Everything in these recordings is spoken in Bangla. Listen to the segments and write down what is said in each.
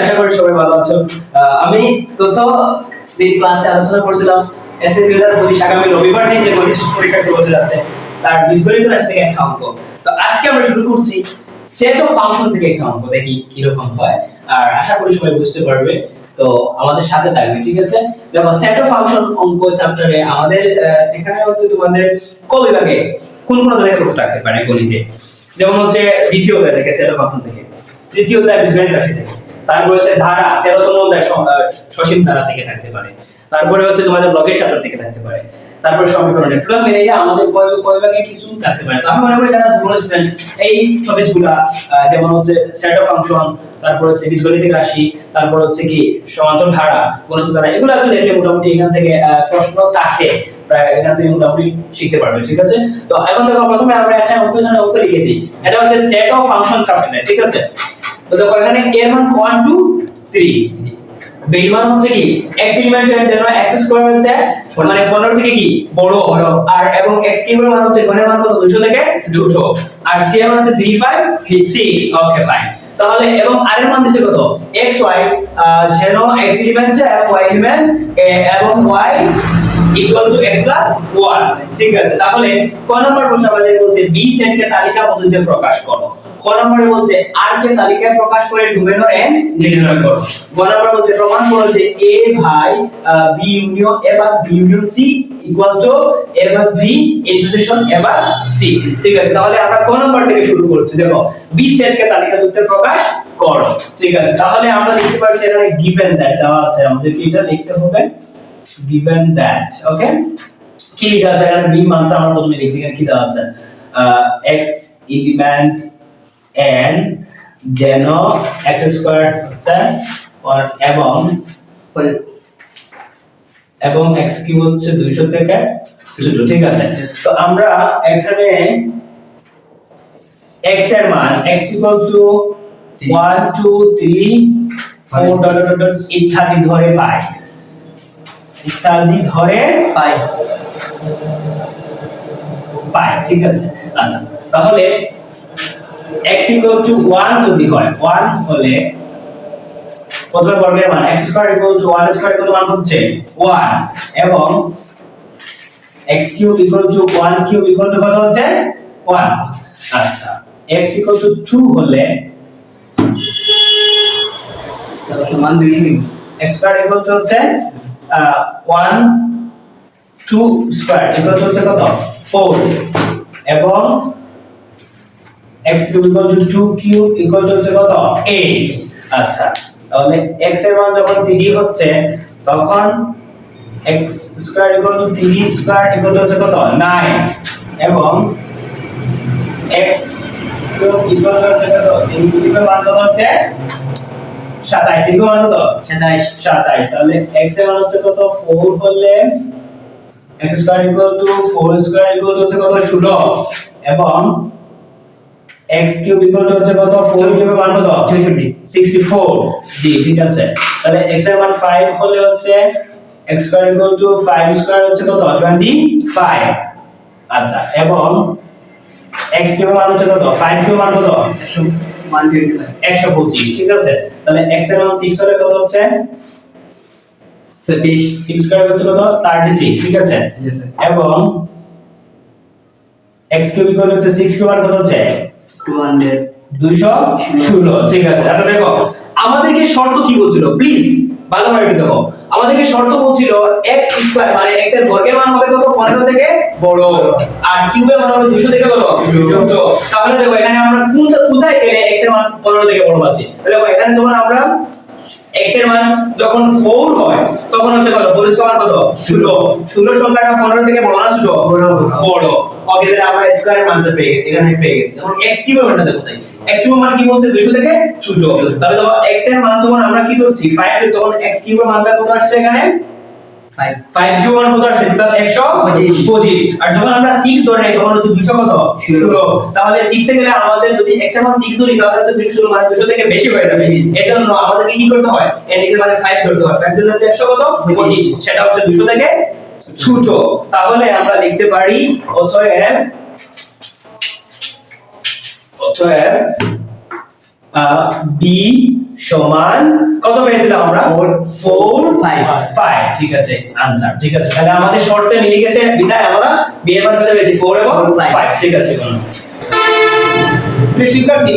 আশা করি সবাই ভালো আছো। আমি দিন ক্লাসে আলোচনা এসএ দুই হাজার পঁচিশ আগামী রবিবার দিন যে পরীক্ষাটি হতে যাচ্ছে তার বীজগণিত রাশি থেকে একটা অঙ্ক। তো আজকে আমরা শুরু করছি সেট অফ ফাংশন থেকে একটা অঙ্ক, দেখি হয়। আর আশা করি সবাই বুঝতে পারবে, তো আমাদের সাথে থাকবে, ঠিক আছে? দেখো সেট অফ ফাংশন অঙ্ক চ্যাপ্টারে আমাদের এখানে হচ্ছে তোমাদের ক কোন কোন ধরনের প্রশ্ন থাকতে পারে গণিতে? যেমন হচ্ছে দ্বিতীয় অধ্যায় থেকে সেট অফ ফাংশন থেকে। তৃতীয় অধ্যায় বীজগণিত রাশি থেকে। তারপর হচ্ছে ধারা, তেরোতম অধ্যায় সসীম ধারা থেকে থাকতে পারে। তারপরে হচ্ছে তোমাদের ব্লকের চ্যাপ্টার থেকে থাকতে পারে। তারপর সমীকরণে টোটাল মিলে আমাদের কয় কয় ভাগে কিছু থাকতে পারে আমি মনে করি যারা দুটো স্টুডেন্ট এই টপিকগুলা যেমন হচ্ছে সেট অফ ফাংশন তারপর হচ্ছে বীজগণিতিক রাশি, তারপর হচ্ছে কি সমান্তর ধারা, গণিত ধারা, এগুলো একটু দেখলে মোটামুটি এখান থেকে প্রশ্ন থাকে। প্রায় এখান থেকে মোটামুটি শিখতে পারবে, ঠিক আছে? তো এখন দেখো প্রথমে আমরা একটা অঙ্ক এখানে অঙ্ক লিখেছি। এটা হচ্ছে সেট অফ ফাংশন চ্যাপ্টারে ঠিক আছে? তো দেখো, এখানে এর মান 1 2 3 বের মান হচ্ছে কি? X এলিমেন্টের জন্য x স্কয়ার হচ্ছে মানে 15 থেকে কি? বড় আর এবং x কিউবের মান হচ্ছে ঘনের মান কত? 200 থেকে ছোট আর c এর মান হচ্ছে 3 5 6 ওকে ফাইন তাহলে, এবং r এর মান দিছে কত? X, y যেন x এলিমেন্ট y এলিমেন্ট এবং y equal to x plus 1 ঠিক আছে, তাহলে ক নম্বর প্রশ্ন আমাদের বলছে, b সেটকে তালিকা পদ্ধতিতে প্রকাশ করো। ক নম্বরে বলছে r কে তালিকায় প্রকাশ করে ডোমেন রেঞ্জ নির্ণয় করো। গ নম্বর বলছে প্রমাণ করো যে a ভাই b ইউনিয়ন a ভাগ b union c equal to a ভাগ b ইন্টারসেকশন a ভাগ c ঠিক আছে তাহলে আমরা ক নম্বর থেকে শুরু করছি দেখো b সেটকে তালিকা পদ্ধতিতে প্রকাশ করো। ঠিক আছে তাহলে আমরা লিখতে পারছি এখানে গিভেন দ্যাট দেওয়া আছে আমাদের কি এটা লিখতে হবে। Given that okay? কি লেখা আছে? এখানে b মানটা আমরা প্রথমে লিখছি এখানে কি দেওয়া আছে? x element n যেন x স্কয়ার হচ্ছে এবং এবং x কিউব হচ্ছে 200 থেকে ছোট ঠিক আছে? তো আমরা এখানে x এর মান x equal to 1 2 3 4 dot dot dot ইত্যাদি ধরে পাই। ইত্যাদি ধরে পাই। পাই ঠিক আছে? আচ্ছা তাহলে x equal to 1 যদি হয় 1 হলে প্রথমে বর্গের মান x square equal to 1 square equal মান হচ্ছে 1 এবং x cube equal to 1 cube equal to কত হচ্ছে? 1 আচ্ছা x equal to 2 হলে তাহলে সমান দুইশো x স্কয়ার equal to হচ্ছে আহ, 1 2 স্কয়ার equal to হচ্ছে কত? 4 এবং x cube equal to 2 cube equal to হচ্ছে কত? 8 আচ্ছা তাহলে x এর মান যখন 3 হচ্ছে তখন x square equal to 3 square equal to হচ্ছে কত? 9 এবং x কিউব equal to হচ্ছে কত? 3 কিউবের মান কত হচ্ছে? 27 3 মান কত? সাতাইশ সাতাইশ তাহলে x এর মান হচ্ছে কত? 4 হলে x square equal to 4 square equal to হচ্ছে কত? 16 এবং x কিউব ইকুয়াল টু হচ্ছে কত? 4 কিউবের মান কত? চৌষট্টি 64 জি ঠিক আছে। তাহলে x এর মান 5 হলে হচ্ছে x square equal to 5 square হচ্ছে কত? 25 আচ্ছা এবং x কিউবের মান হচ্ছে কত? 5 কিউবের মান কত? একশো ওয়ান টোয়েন্টি ফাইভ 125 ঠিক আছে? তাহলে x এর মান 6 হলে কত হচ্ছে? সতীশ 6 স্কয়ার হচ্ছে কত? 36 ঠিক আছে? এবং x কিউব ইকুয়াল হচ্ছে 6 কিউব আর কত হচ্ছে? টু 216 ঠিক আছে। আচ্ছা আমাদেরকে শর্ত কি বলছিল? প্লিজ ভালোভাবে একটু দেখো। আমাদেরকে শর্ত বলছিল x স্কয়ার মানে x এর বর্গের মান হবে কত? 15 থেকে বড়। আর কিউবের মান হবে 200 থেকে কত ছোট তাহলে দেখো, এখানে আমরা কোন কোথায় গেলে x এর মান 15 থেকে বড় পাচ্ছি? দেখো, এখানে যখন আমরা x এর মান যখন 4 হয় তখন হচ্ছে কত? 4 স্কয়ার কত? 16 16 সংখ্যাটা 15 থেকে বড় না ছোট? বড়। বড়। ওকে তাহলে আমরা স্কয়ারের মানটা পেয়ে গেছি এখানে পেয়ে গেছি। এখন x কিউবের মানটা দেখো চাই। x কিউবের মান কি বলছে? 200 থেকে ছোট। তাহলে দেখো x এর মান যখন আমরা কি করছি? 5 তখন x কিউবের মানটা কত আসছে এখানে? 5 কিউব মান কত টোটাল 25 125 আর যখন আমরা 6 ধরে নেই তখন হচ্ছে 200 কত? 16 তাহলে 6 এ গেলে আমাদের যদি x এর মান 6 ধরি তাহলে হচ্ছে 216 মানে 200 থেকে বেশি হয়ে যাবে। এজন্য আমাদেরকে কি করতে হয়? এর নিচে মানে 5 ধরতে হয়। 5 ধরলে হচ্ছে 100 কত? 25 সেটা হচ্ছে 200 থেকে ছোট তাহলে আমরা লিখতে পারি অতএব অতএব বি সমান কত পেয়েছিলাম আমরা? Four, four five. ফাইভ ঠিক আছে আনসার ঠিক আছে। তাহলে আমাদের শর্তে মিলে গেছে বিদায় আমরা বি এর মান কত পেয়েছি ফোর এবং Four, five. ফাইভ ঠিক আছে কোনো প্রিয় শিক্ষার্থী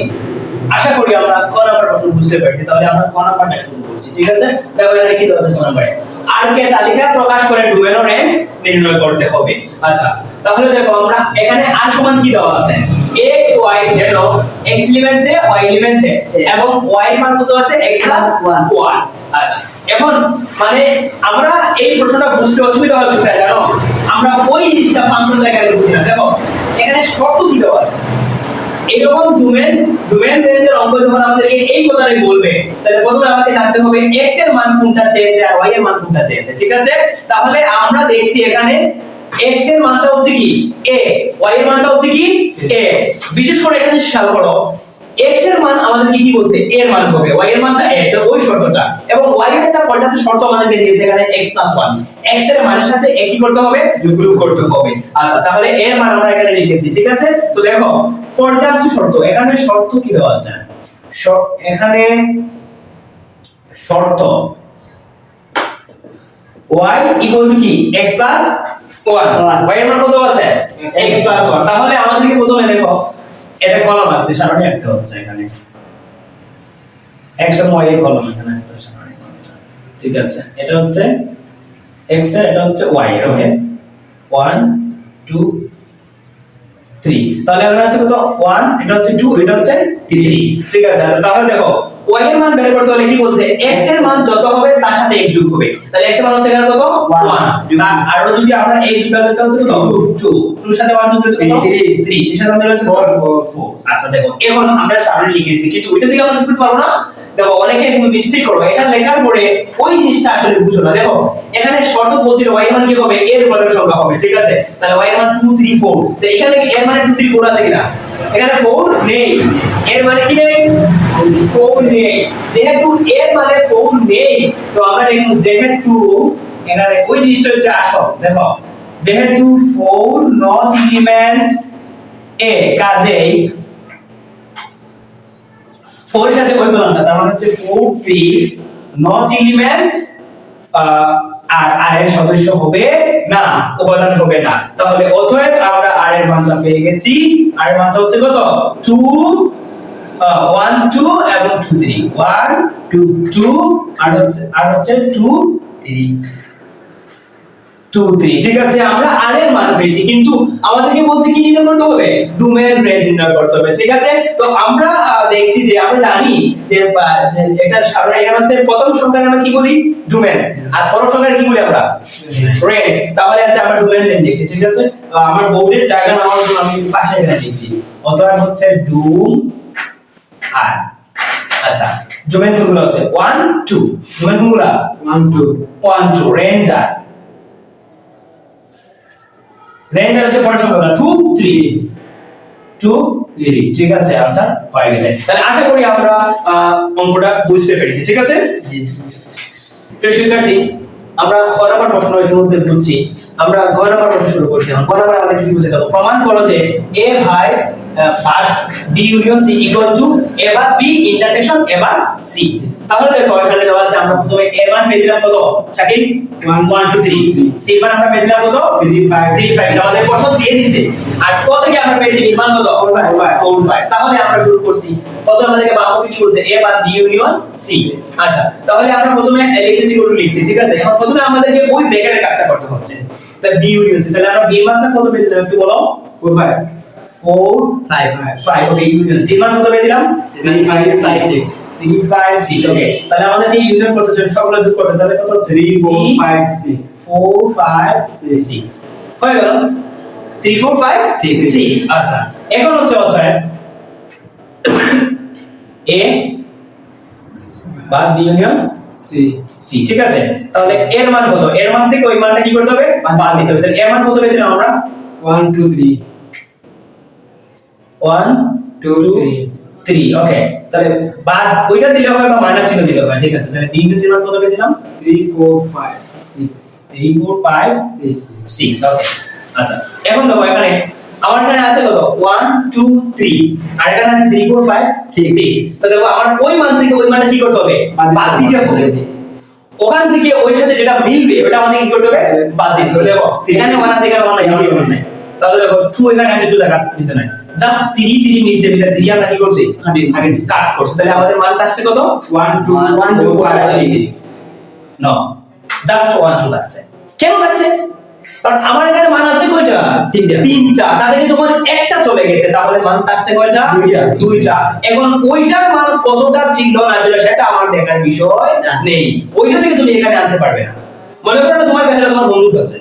আশা করি আমরা ক নাম্বার প্রশ্ন বুঝতে পারছি। তাহলে আমরা ক নাম্বারটা শুরু করছি ঠিক আছে? দেখো এখানে কি দেওয়া আছে ক নাম্বারে? আর কে তালিকা প্রকাশ করে ডোমেন রেঞ্জ নির্ণয় করতে হবে। আচ্ছা তাহলে দেখো আমরা এখানে আর সমান কি দেওয়া আছে? Y z x এলিমেন্টে y এলিমেন্টে এবং y এর মান কত আছে? X প্লাস 1 আচ্ছা। এখন মানে আমরা এই প্রশ্নটা বুঝতে অসুবিধা হয় কোথায় জানো? আমরা ওই জিনিসটা ফাংশন জায়গায় বুঝি না। দেখো এখানে শর্ত কি দেওয়া আছে? এরকম ডোমেন ডোমেন রেঞ্জের অঙ্ক যখন আমাদেরকে এই কথাটাই বলবে তাহলে প্রথমে আমাকে জানতে হবে x এর মান কোনটা চেয়েছে আর y এর মান কোনটা চেয়েছে ঠিক আছে? তাহলে আমরা দেখছি এখানে x এর মানটা হচ্ছে কি? A y এর মানটা হচ্ছে কি? A বিশেষ করে এখানে খেয়াল করো, x এর মান আমাদেরকে কি বলছে? a এর মান হবে। y এর মানটা a তো ওই শর্তটা। এবং y এর একটা পর্যাপ্ত শর্ত আমাদেরকে দিয়েছে এখানে x 1 x এর মানের সাথে a করতে হবে যোগ করতে হবে। আচ্ছা তাহলে a এর মান আমরা এখানে লিখেছি ঠিক আছে? তো দেখো, পর্যাপ্ত শর্ত। এখানে শর্ত কি দেওয়া আছে? এখানে শর্ত। y ইকুয়াল টু কি? x 1 y এর মান কত আছে? X 1 তাহলে আমাদেরকে প্রথমে দেখো? এটা কলাম আঁকতে সারণী আঁকতে হচ্ছে এখানে। X y এর কলাম এখানে আঁকতে সারণী ঠিক আছে? এটা হচ্ছে x এর এটা হচ্ছে y এর ওকে 1 2 3 তাহলে আমরা হচ্ছে কত? 1 এটা হচ্ছে 2 এটা হচ্ছে 3 ঠিক আছে আচ্ছা তাহলে দেখো y এর মান বের করতে হলে কি বলছে? x এর মান যত হবে তার সাথে এক যোগ হবে। তাহলে x এর মান হচ্ছে এখানে কত? 1 আর যদি আমরা এই দুটো হচ্ছে হচ্ছে কত? 2 2 এর সাথে 1 যোগ করলে কত? Three. 3 এর সাথে আমাদের হচ্ছে 4 আচ্ছা দেখো এখন আমরা সামনে লিখেছি কিন্তু ওইটা থেকে আমরা লিখতে পারব না। দেখো, অনেকে তুমি মিস্টেক করো এটা লেখার পরে ওই জিনিসটা আসলে বুঝো না। দেখো, এখানে শর্ত বলছিল y মান কি হবে? এর পরের সংখ্যা হবে, ঠিক আছে? তাহলে y মান 2 3 4 তো এখানে এর মানে 2 3 4 আছে কিনা? এখানে 4 নেই। এর মানে কি নেই? 4 নেই। যেহেতু এর মানে 4 নেই, তো আমরা লিখব যেহেতু এখানে ওই জিনিসটা হচ্ছে আসল। দেখো, যেহেতু 4 নট এলিমেন্ট এ কাজেই 4 এর সাথে ওই কলামটা তার মানে হচ্ছে 4 3 নট এলিমেন্ট আর আর এর সদস্য হবে না উপাদান হবে না। তাহলে অতএব আমরা আর এর মানটা পেয়ে গেছি। আর এর মানটা হচ্ছে কত? 2 1 2 এবং 2 3 1 2 2 আর হচ্ছে আর হচ্ছে 2 থ্রি টু থ্রি ঠিক আছে আমরা আর এর মান পেয়েছি কিন্তু আমাদেরকে বলছে কি নির্ণয় করতে হবে? ডোমেন রেঞ্জ নির্ণয় করতে হবে ঠিক আছে? তো আমরা দেখছি যে আমরা জানি যে এটা সাধারণ এখানে হচ্ছে প্রথম সংখ্যার আমরা কি বলি? ডোমেন আর পরের সংখ্যার কি বলি আমরা? রেঞ্জ তাহলে আছে আমরা ডোমেন রেঞ্জ দেখছি ঠিক আছে? আমার বোর্ডের জন্য আমি পাশে এখানে দিচ্ছি। অতএব হচ্ছে ডুম আর আচ্ছা ডোমেন কোনগুলো হচ্ছে? 1 2 ডোমেন কোনগুলো? ওয়ান টু 1 2 রেঞ্জ আর। রেঞ্জ হচ্ছে পরের সংখ্যা 2 3 2 3 ঠিক আছে आंसर হয়ে গেছে তাহলে আশা করি আমরা আহ, অঙ্কটা বুঝতে পেরেছি ঠিক আছে জি প্রিয় শিক্ষার্থী আমরা খ নাম্বার প্রশ্ন ইতিমধ্যে বুঝছি আমরা ঘ নাম্বার প্রশ্ন শুরু করছি এখন ক নাম্বার আমাদের কি বুঝতে হবে প্রমাণ করো যে এ ভাই পাঁচ B union C equal to A বা বি ইন্টারসেকশন এ বা সি তাহলে দেখো এখানে দেওয়া আছে? আমরা প্রথমে এর মান পেয়েছিলাম কত? শাকিল 1 1 2 3 সি এর মান আমরা পেয়েছিলাম কত? 3 5 3 5 আমাদের প্রশ্ন দিয়ে দিয়েছে। আর কত থেকে আমরা পেয়েছি? মান কত? 4 5 4 5 তাহলে আমরা শুরু করছি। প্রথমে আমাদেরকে বামপক্ষে কি বলছে? এ বা বি ইউনিয়ন সি আচ্ছা তাহলে আমরা প্রথমে এলএইচএস ইকুয়াল টু লিখছি ঠিক আছে? এখন প্রথমে আমাদেরকে ওই ব্র্যাকেটের কাজটা করতে হচ্ছে। তাহলে বি ইউনিয়ন সি তাহলে আমরা বি মানটা কত পেয়েছিলাম? একটু বলো। 4 5 4 ফাইভ 5 ওকে ইউনিয়ন সি মান কত পেয়েছিলাম? Seven five five six 3 5 6 okay তাহলে আমাদেরকে ইউনিয়ন করতে হচ্ছে সবগুলো যোগ করতে তাহলে কত? 3 4 5 6 4 5 6 হয়ে গেল। 3 4 5 6 আচ্ছা এখন হচ্ছে অতএব এ বা বি ইউনিয়ন সি সি ঠিক আছে? তাহলে এর মান কত? এর মান থেকে ওই মানটা কি করতে হবে? বাদ দিতে হবে। তাহলে এর মান কত পেয়েছিলাম আমরা? 1 2 3 1 2 3 3 ওকে তাহলে বাদ ওইটা দিলে হয় বা মাইনাস চিহ্ন দিলে হয় ঠিক আছে। তাহলে ইউনিয়ন মান কত পেয়েছিলাম? 3 4 5 6 3 4 5 6 6 ওকে আচ্ছা এখন দেখো এখানে আমার এখানে আছে কত? 1 2 3 আর এখানে আছে 3 4 5 Six. 6 তো দেখো আমার ওই মান থেকে ওই মানে কি করতে হবে? বাদ দিতে হবে। ওখান থেকে ওই সাথে যেটা মিলবে ওটা আমাদের কি করতে হবে? বাদ দিতে হবে। দেখো এখানে মান আছে এখানে মান মান নাই। তাহলে দেখো 2 এখানে আছে 2 জায়গা নিচে নাই। জাস্ট 3 3 নিচে মিলে 3 আমরা কি করছি? কাট করছি। তাহলে আমাদের মান আসছে কত? One, two, One, one, two, two, five, five, six. six. No just one two থাকছে কেন থাকছে? কারণ আমার এখানে মান আছে কয়টা? তিনটা। তিনটা। তাদের তোমার একটা চলে গেছে। তাহলে মান থাকছে কয়টা? দুইটা। দুইটা। এখন ওইটার মান কতটা ছিল না ছিল সেটা আমার দেখার বিষয় নেই। ওইটা থেকে তুমি এখানে আনতে পারবে না। মনে করো তোমার কাছে তোমার বন্ধুর কাছে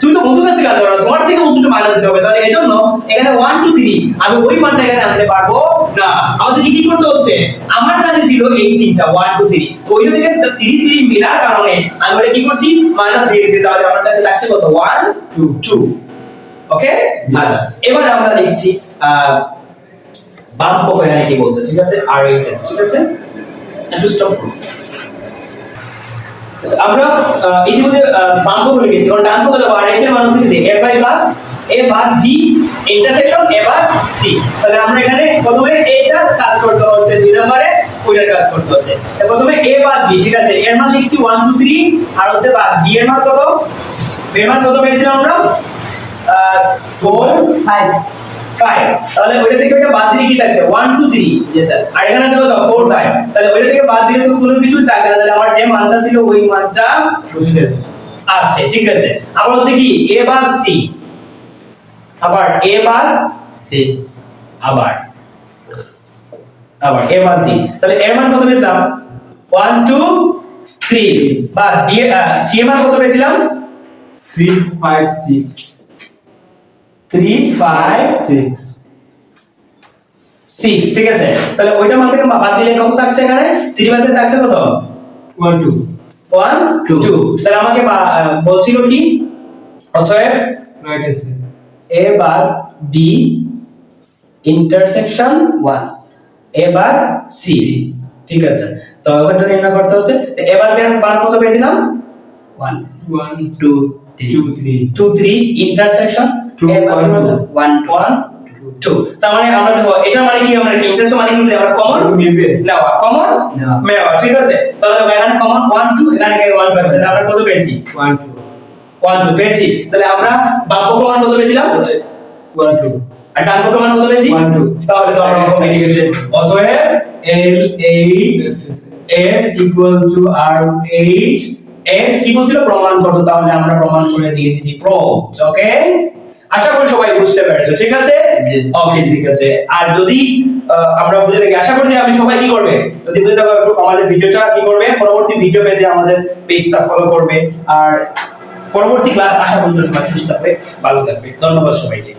তুমি তো বন্ধুর কাছ থেকে আনতে পারো তোমার থেকে বন্ধুটা মাইনাস দিতে হবে। তাহলে এই জন্য এখানে ওয়ান টু থ্রি আমি ওই মানটা এখানে আনতে পারব না। আমাদের কি কি করতে হচ্ছে? আমার কাছে ছিল এই তিনটা ওয়ান টু থ্রি তো ওইটা থেকে থ্রি থ্রি মিলার কারণে আমি ওটা কি করছি? মাইনাস দিয়ে দিচ্ছি তাহলে আমার কাছে থাকছে কত? ওয়ান টু টু ওকে আচ্ছা এবার আমরা লিখছি আহ বাম পক্ষ এখানে কি বলছে? ঠিক আছে? আর এইচ এস ঠিক আছে? একটু স্টপ করুন আমরা আহ, ইতিমধ্যে বাম পক্ষ লিখেছি কারণ ডান পক্ষ দেখো এইচ এর মান হচ্ছে এ বাই ভাগ এ ভাগ বি ইন্টারসেকশন এ ভাগ সি তাহলে আমরা এখানে প্রথমে এটা কাজ করতে হচ্ছে দুই নম্বরে ওইটার কাজ করতে হচ্ছে। প্রথমে এ ভাগ বি ঠিক আছে? এর মান লিখছি 1 2 3 আর হচ্ছে ভাগ বি এর মান কত? বি এর মান কত পেয়েছিলাম আমরা? 4 ফাইভ 5 তাহলে ওইটা থেকে ওইটা বাদ দিলে কি থাকছে? 1 2 3 যেটা আর এখানে দেখো তো 4 5 তাহলে ওইটা থেকে বাদ দিলে তো কোনো কিছু থাকে না। তাহলে আমার যে মানটা ছিল ওই মানটা? আছে ঠিক আছে। আবার হচ্ছে কি? A বার c আবার a বার সি আবার। আবার a বার c তাহলে এর মান কত পেয়েছিলাম? 1 2 3 বা c এর মান কত পেয়েছিলাম? Three, five, six. 3 5 Six. 6 ঠিক আছে তাহলে ওইটা মান থেকে বাদ দিলে কত থাকছে এখানে 3 বাদ দিলে থাকছে কত One, two. One two Two. তাহলে আমাকে বলছিল কি অতএব Right answer. A bar B intersection one A bar C ঠিক আছে তো ওখানটা নির্ণয় করতে হচ্ছে তো এবার এর বার কত পেয়েছিলাম one One, two three two, three. Two three intersection. One one two তার মানে আমরা দেখো এটা মানে কি? আমরা কি ইন্টারসেকশন মানে কি আমরা কমন মিলবে? নেওয়া। কমন নেওয়া। নেওয়া ঠিক আছে? তাহলে এখানে কমন ওয়ান টু এখানে ওয়ান পাইছি আমরা কত পেয়েছি? One, two. ওয়ান টু পেয়েছি। তাহলে আমরা বাম পক্ষ মান কত পেয়েছিলাম? One, two. আর ডান পক্ষ মান কত পেয়েছি? One, two. তাহলে তো আমরা অঙ্ক গেছে। অতএব L H S equal to R H S কি বলছিল? প্রমাণ করতে। তাহলে আমরা প্রমাণ করে দিয়ে দিয়েছি। প্রো ওকে আশা করি সবাই বুঝতে পেরেছ ঠিক আছে? ওকে ঠিক আছে। আর যদি আমরা বুঝে থাকি আশা করছি আপনি সবাই কি করবে? যদি বুঝে থাকো একটু আমাদের ভিডিওটা কি করবে? পরবর্তী ভিডিও পেতে আমাদের পেজটা ফলো করবে। আর পরবর্তী ক্লাস আশা পর্যন্ত সবাই সুস্থ থাকবে ভালো থাকবে। ধন্যবাদ সবাইকে।